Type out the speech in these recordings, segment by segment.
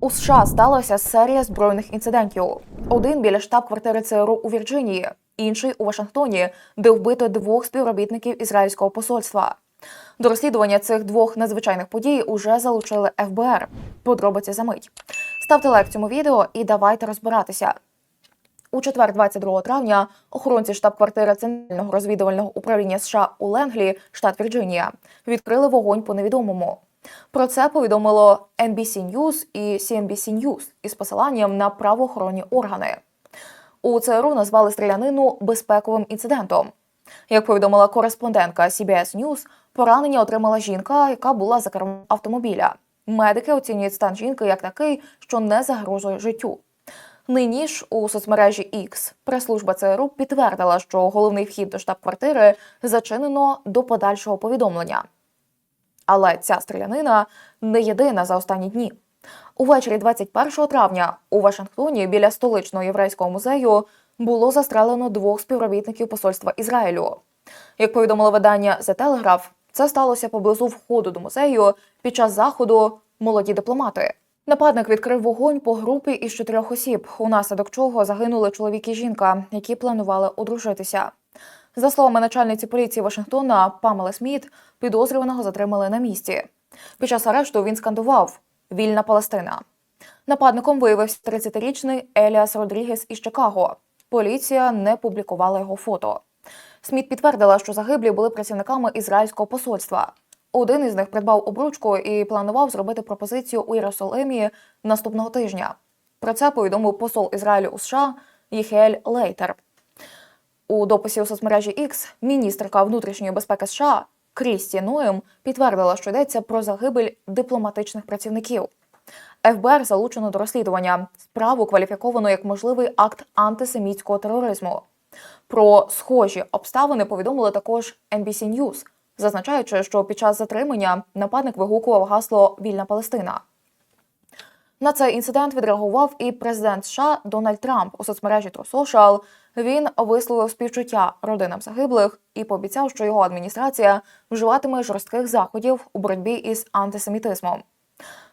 У США сталася серія збройних інцидентів. Один біля штаб-квартири ЦРУ у Вірджинії, інший у Вашингтоні, де вбито двох співробітників ізраїльського посольства. До розслідування цих двох надзвичайних подій уже залучили ФБР. Подробиці за мить. Ставте лайк цьому відео і давайте розбиратися. У четвер, 22 травня, охоронці штаб-квартири Центрального розвідувального управління США у Ленглі, штат Вірджинія, відкрили вогонь по невідомому. Про це повідомило NBC News і CNBC News із посиланням на правоохоронні органи. У ЦРУ назвали стрілянину безпековим інцидентом. Як повідомила кореспондентка CBS News, поранення отримала жінка, яка була за кермом автомобіля. Медики оцінюють стан жінки як такий, що не загрожує життю. Нині ж у соцмережі X прес-служба ЦРУ підтвердила, що головний вхід до штаб-квартири зачинено до подальшого повідомлення. Але ця стрілянина не єдина за останні дні. Увечері 21 травня у Вашингтоні біля столичного єврейського музею було застрелено двох співробітників посольства Ізраїлю. Як повідомило видання The Telegraph, це сталося поблизу входу до музею під час заходу молоді дипломати. Нападник відкрив вогонь по групі із чотирьох осіб, унаслідок чого загинули чоловік і жінка, які планували одружитися. За словами начальниці поліції Вашингтона Памели Сміт, підозрюваного затримали на місці. Під час арешту він скандував Вільна Палестина. Нападником виявився 30-річний Еліас Родрігес із Чикаго. Поліція не публікувала його фото. Сміт підтвердила, що загиблі були працівниками ізраїльського посольства. Один із них придбав обручку і планував зробити пропозицію у Єрусалимі наступного тижня. Про це повідомив посол Ізраїлю у США Єхель Лейтер. У дописі у соцмережі X міністерка внутрішньої безпеки США Крісті Ноєм підтвердила, що йдеться про загибель дипломатичних працівників. ФБР залучено до розслідування. Справу кваліфіковано як можливий акт антисемітського тероризму. Про схожі обставини повідомили також NBC News, зазначаючи, що під час затримання нападник вигукував гасло Вільна Палестина. На цей інцидент відреагував і президент США Дональд Трамп у соцмережі Social. Він висловив співчуття родинам загиблих і пообіцяв, що його адміністрація вживатиме жорстких заходів у боротьбі із антисемітизмом.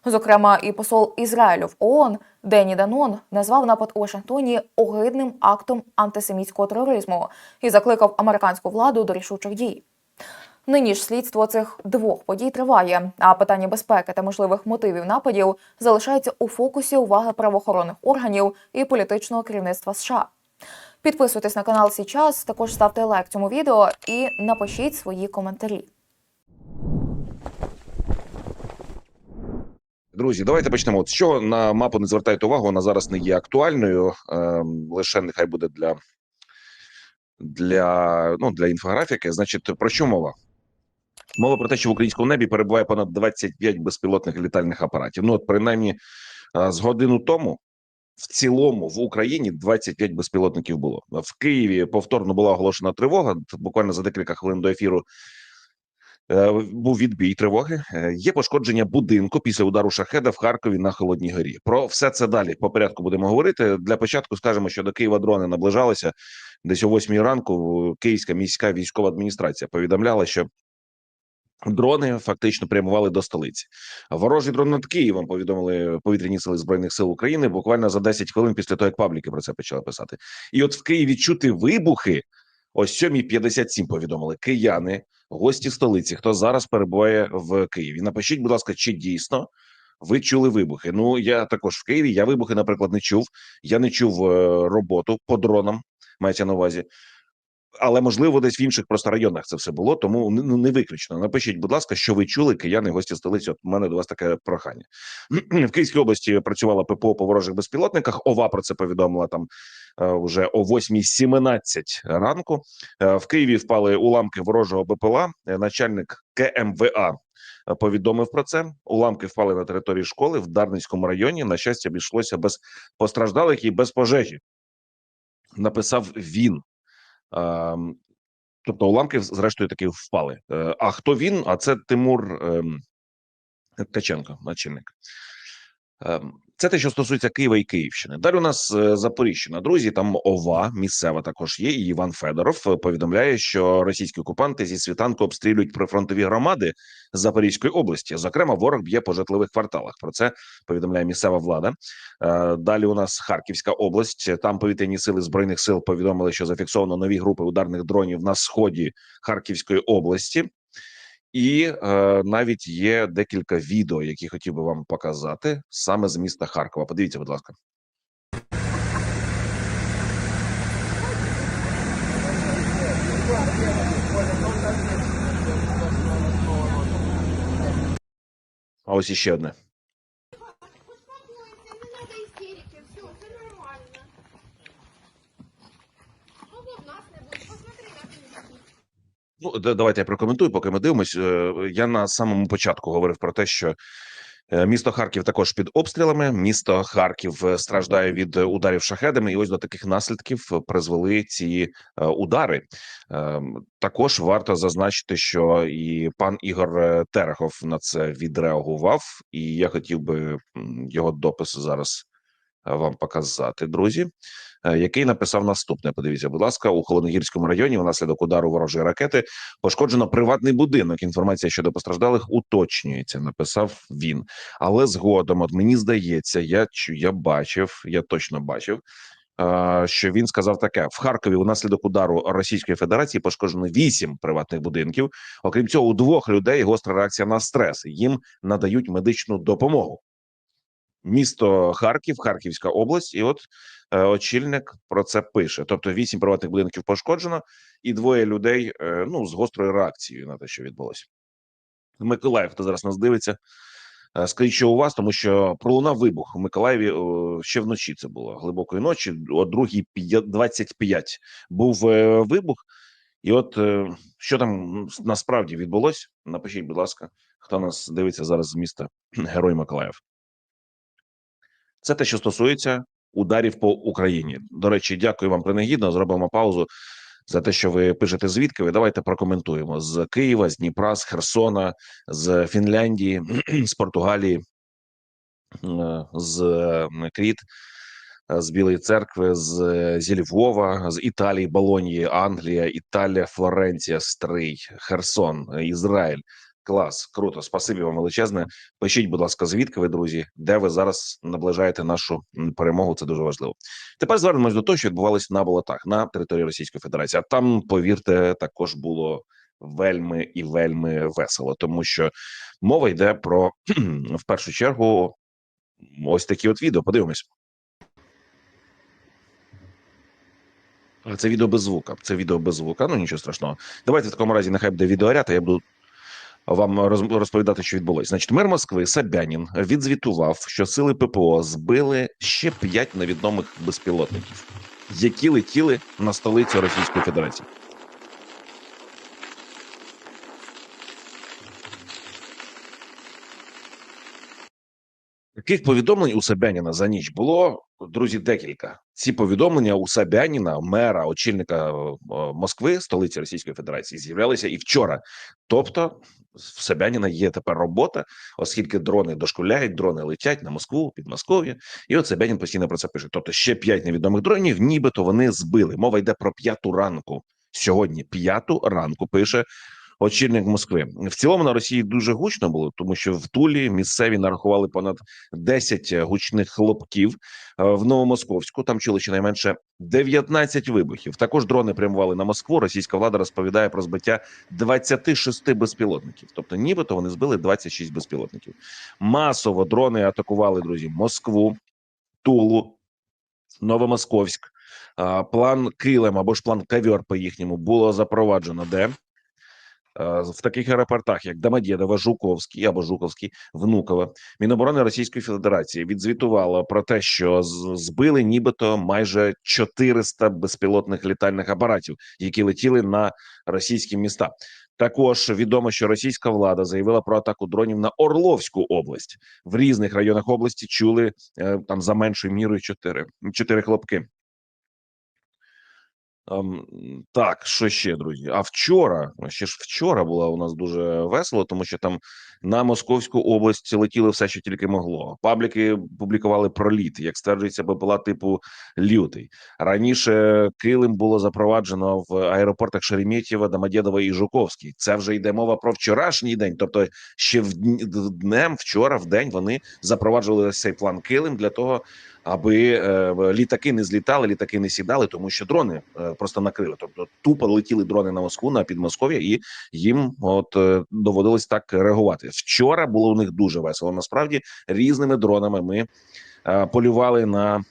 Зокрема, і посол Ізраїлю в ООН Дені Данон назвав напад у Вашингтоні огидним актом антисемітського тероризму і закликав американську владу до рішучих дій. Нині ж слідство цих двох подій триває, а питання безпеки та можливих мотивів нападів залишається у фокусі уваги правоохоронних органів і політичного керівництва США. Підписуйтесь на канал Січас, також ставте лайк цьому відео і напишіть свої коментарі. Друзі, давайте почнемо. От чого на мапу не звертайте увагу, вона зараз не є актуальною. Ем, лише нехай буде для, для, ну, для інфографіки. Значить, про що мова? Мова про те, що в українському небі перебуває понад 25 безпілотних літальних апаратів. Ну, от принаймні, е, з годину тому в цілому в Україні 25 безпілотників було. В Києві повторно була оголошена тривога. Буквально за декілька хвилин до ефіру Е, був відбій тривоги. Е, Є пошкодження будинку після удару шахеда в Харкові на Холодній Горі. Про все це далі по порядку будемо говорити. Для початку скажемо, що до Києва дрони наближалися десь о 8 ранку. Київська міська військова адміністрація повідомляла, що. Дрони фактично прямували до столиці. Ворожий дрон над Києвом повідомили повітряні сили збройних сил України буквально за 10 хвилин після того, як пабліки про це почали писати. І от в Києві чути вибухи о 7.57 повідомили кияни, гості столиці, хто зараз перебуває в Києві. Напишіть, будь ласка, чи дійсно ви чули вибухи? Ну я також в Києві. Я вибухи, наприклад, не чув. Я не чув е, роботу по дронам, мається на увазі. Але можливо, десь в інших просто районах це все було, тому ну не виключно. Напишіть, будь ласка, що ви чули, кияни, гості столиці. От у мене до вас таке прохання в Київській області. Працювала ППО по ворожих безпілотниках. Ова про це повідомила там е, вже о 8.17 ранку. Е, В Києві впали уламки ворожого БПЛА. Е, Начальник КМВА повідомив про це. Уламки впали на території школи в Дарницькому районі. На щастя, обійшлося без постраждалих і без пожежі. Написав він. Ем, Тобто уламки, зрештою, таки впали. Е, А хто він? А це Тимур ем, Ткаченко, начальник. Це те, що стосується Києва і Київщини. Далі у нас е, Запоріжжя. Друзі, там ОВА місцева також є. І Іван Федоров е, повідомляє, що російські окупанти зі світанку обстрілюють прифронтові громади Запорізької області. Зокрема, ворог б'є по житлових кварталах. Про це повідомляє місцева влада. Е, Далі у нас Харківська область. Там повітряні сили збройних сил повідомили, що зафіксовано нові групи ударних дронів на сході Харківської області. І е, навіть є декілька відео, які хотів би вам показати саме з міста Харкова. Подивіться, будь ласка. А ось іще одне. Успокойся, не надо истерики, все, все нормально. Ну вот нас не будет, посмотри на книжку. Ну, давайте я прокоментую, поки ми дивимось. Е, Я на самому початку говорив про те, що е, місто Харків також під обстрілами. Місто Харків е, страждає від ударів шахедами, і ось до таких наслідків призвели ці удари. Ем, Також варто зазначити, що і пан Ігор Терехов на це відреагував, і я хотів би його допис зараз вам показати, друзі. Е, Який написав наступне? Подивіться, будь ласка, у Холодногірському районі внаслідок удару ворожої ракети Пошкоджено приватний будинок. Інформація щодо постраждалих уточнюється. Написав він. Але згодом, от мені здається, я я бачив, я точно бачив. е, Що він сказав таке: в Харкові унаслідок удару Російської Федерації пошкоджено вісім приватних будинків. Окрім цього, у двох людей гостра реакція на стрес. Їм надають медичну допомогу. Місто Харків, Харківська область, і от е, очільник про це пише. Тобто, вісім приватних будинків пошкоджено, і двоє людей е, ну з гострою реакцією на те, що відбулося. Миколаїв, хто зараз нас дивиться, е, скажіть, що у вас, тому що пролунав вибух у Миколаєві е, ще вночі. Це було глибокої ночі, о 2.25 був е, вибух. І от е, що там насправді відбулось? Напишіть, будь ласка, хто нас дивиться зараз з міста Герой Миколаїв. Це те, що стосується ударів по Україні. До речі, дякую вам принагідно. Зробимо паузу за те, що ви пишете звідки ви. Давайте прокоментуємо з Києва, з Дніпра, з Херсона, з Фінляндії, з Португалії, е, з Кріт, е, з Білої церкви, з, е, зі Львова, з Італії, Болонії, Англія, Італія, Флоренція, Стрий, Херсон, Ізраїль. Клас, круто, спасибі вам величезне. Пишіть, будь ласка, звідки ви, друзі, де ви зараз наближаєте нашу перемогу? Це дуже важливо. Тепер звернемось до того, що відбувалося на болотах на території Російської Федерації. А там, повірте, також було вельми і вельми весело, тому що мова йде про в першу чергу ось такі от відео. Подивимось. Це відео без звука. Це відео без звука. Ну нічого страшного. Давайте в такому разі нехай буде відеоряд, а я буду вам роз- розповідати, що відбулося. Значить, мер Москви Сабянін відзвітував, що сили ППО збили ще п'ять невідомих безпілотників, які летіли на столицю Російської Федерації. Таких повідомлень у Собяніна за ніч було друзі. Декілька ці повідомлення у Собяніна, мера, очільника е, Москви, столиці Російської Федерації, з'являлися і вчора. Тобто, в Собяніна є тепер робота, оскільки дрони дошкуляють, дрони летять на Москву, Підмосков'я, і от Собянін постійно про це пише. Тобто, ще п'ять невідомих дронів, нібито вони збили. Мова йде про п'яту ранку. Сьогодні п'яту ранку пише очільник Москви. В цілому на Росії дуже гучно було, тому що в Тулі місцеві нарахували понад 10 гучних хлопків. Е, В Новомосковську там чули щонайменше 19 вибухів. Також дрони прямували на Москву. Російська влада розповідає про збиття 26 безпілотників. Тобто, нібито вони збили 26 безпілотників. Масово дрони атакували друзі Москву, Тулу, Новомосковськ. План Килим або ж план Кавьор по їхньому було запроваджено де Е, в таких аеропортах, як Домодєдово, Жуковський або Жуковський, Внуково. Міноборони Російської Федерації відзвітувало про те, що збили нібито майже 400 безпілотних літальних апаратів, які летіли на російські міста. Також відомо, що російська влада заявила про атаку дронів на Орловську область. В різних районах області чули е, там за меншою мірою чотири чотири хлопки. Так, що ще, друзі? А вчора, ще ж вчора була у нас дуже весело, тому що там на Московську область летіло все, що тільки могло. Пабліки публікували проліт, як стверджується, БПЛА типу лютий. Раніше Килим було запроваджено в аеропортах Шереметьєва, Домодєдова і Жуковський. Це вже йде мова про вчорашній день. Тобто, ще в днем, вчора, в день вони запроваджували цей план Килим для того, аби е, літаки не злітали, літаки не сідали, тому що дрони е, просто накрили. Тобто тупо летіли дрони на Москву на Підмосков'я, і їм от е, доводилось так реагувати. Вчора було у них дуже весело. Насправді різними дронами ми. Полювали на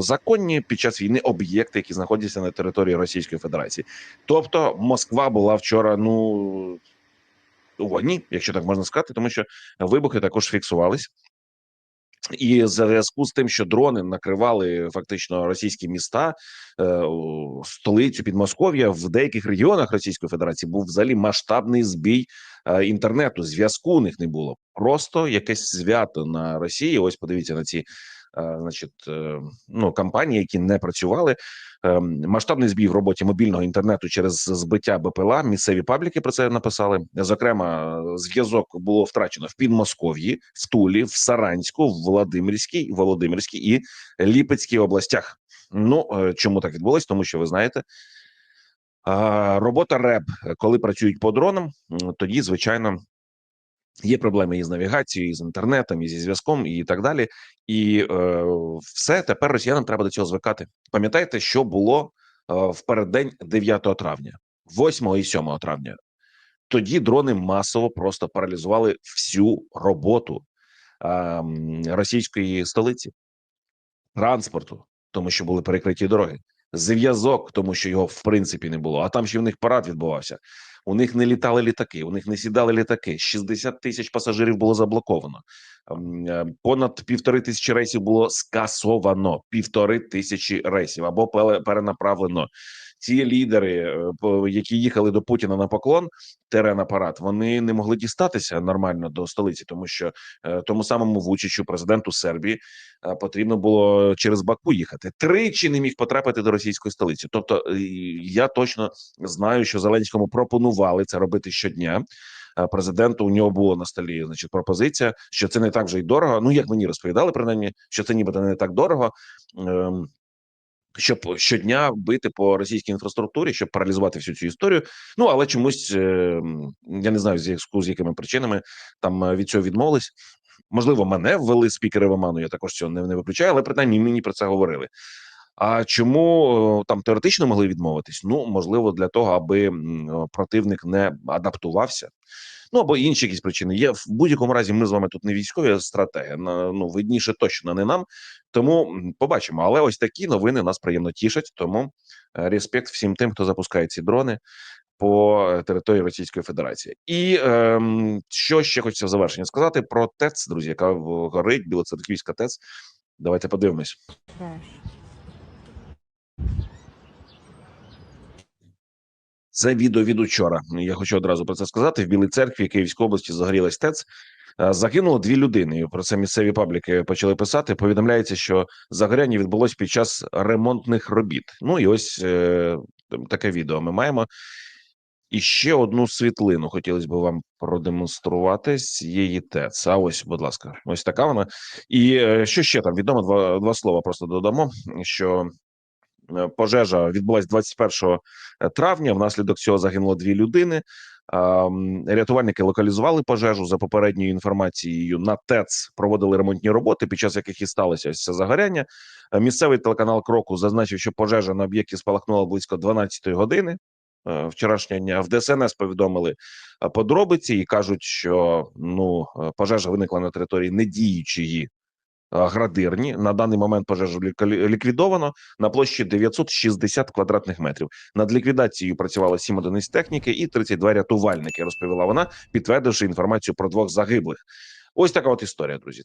законні під час війни об'єкти, які знаходяться на території Російської Федерації. Тобто Москва була вчора, ну у вогні, якщо так можна сказати, тому що вибухи також фіксувались. І зв'язку з тим, що дрони накривали фактично російські міста, е, столицю Підмосков'я в деяких регіонах Російської Федерації був взагалі масштабний збій е, інтернету. Зв'язку у них не було. Просто якесь свято на Росії. Ось подивіться на ці, значить, е, ну компанії, які не працювали. Е, Масштабний збій в роботі мобільного інтернету через збиття БПЛА. Місцеві пабліки про це написали. Зокрема, зв'язок було втрачено в Підмосков'ї, в Тулі, в Саранську, в Володимирській, Володимирській і Ліпецькій областях. Ну е, чому так відбулось? Тому що ви знаєте. Робота РЕБ, коли працюють по дронам, тоді звичайно є проблеми із навігацією, з інтернетом, і зі зв'язком, і так далі. І е, все тепер росіянам треба до цього звикати. Пам'ятаєте, що було е, в переддень 9 травня, 8 і 7 травня? Тоді дрони масово просто паралізували всю роботу е, російської столиці, транспорту, тому що були перекриті дороги, зв'язок, тому що його в принципі не було. А там ще в них парад відбувався. У них не літали літаки, у них не сідали літаки. 60 тисяч пасажирів було заблоковано. Ем, е, Понад півтори тисячі рейсів було скасовано. Півтори тисячі рейсів або перенаправлено. Ці лідери, е, які їхали до Путіна на поклон, терен апарат, вони не могли дістатися нормально до столиці, тому що е, тому самому Вучичу, президенту Сербії, е, потрібно було через Баку їхати. Тричі не міг потрапити до російської столиці. Тобто, я точно знаю, що Зеленському пропонували це робити щодня. Президенту у нього було на столі, значить, пропозиція, що це не так вже й дорого. Ну як мені розповідали, принаймні, що це нібито не так дорого. Ем, щоб щодня бити по російській інфраструктурі, щоб паралізувати всю цю історію. Ну але чомусь е, я не знаю, з зв'язку з якими причинами там е, від цього відмовились. Можливо, мене ввели спікери в оману. Я також цього не, не виключаю, але принаймні мені про це говорили. А чому е, там теоретично могли відмовитись? Ну можливо, для того, аби противник не адаптувався. Ну або інші якісь причини є в будь-якому разі. Ми з вами тут не військові стратеги. Ну видніше точно не нам. Тому побачимо. Але ось такі новини нас приємно тішать. Тому е, респект всім тим, хто запускає ці дрони по е, території Російської Федерації. І ем, що ще хочеться в завершення сказати про ТЕЦ, друзі, яка горить, Білоцерківська ТЕЦ. Давайте подивимось. Це відео від учора. Я хочу одразу про це сказати. В Білій церкві Київської області загорілась ТЕЦ. Е, Загинуло дві людини. Про це місцеві пабліки почали писати. Повідомляється, що загоряння відбулось під час ремонтних робіт. Ну і ось е, таке відео ми маємо. І ще одну світлину хотілося б вам продемонструвати з цієї ТЕЦ. А ось, будь ласка, ось така вона. І е, що ще там відомо? Два, два слова просто додамо. Що пожежа відбулась 21 травня. Внаслідок цього загинуло дві людини. Рятувальники локалізували пожежу за попередньою інформацією. На ТЕЦ проводили ремонтні роботи, під час яких і сталося ось це загоряння. Е, Місцевий телеканал Кроку зазначив, що пожежа на об'єкті спалахнула близько 12-ї години. е, Вчорашнього дня в ДСНС повідомили е, подробиці і кажуть, що ну е, пожежа виникла на території недіючої е, градирні. На даний момент пожежу ліквідовано на площі 960 квадратних метрів. Над ліквідацією працювало 7 одиниць техніки і 32 рятувальники. Розповіла вона, підтвердивши інформацію про двох загиблих. Ось така от історія, друзі.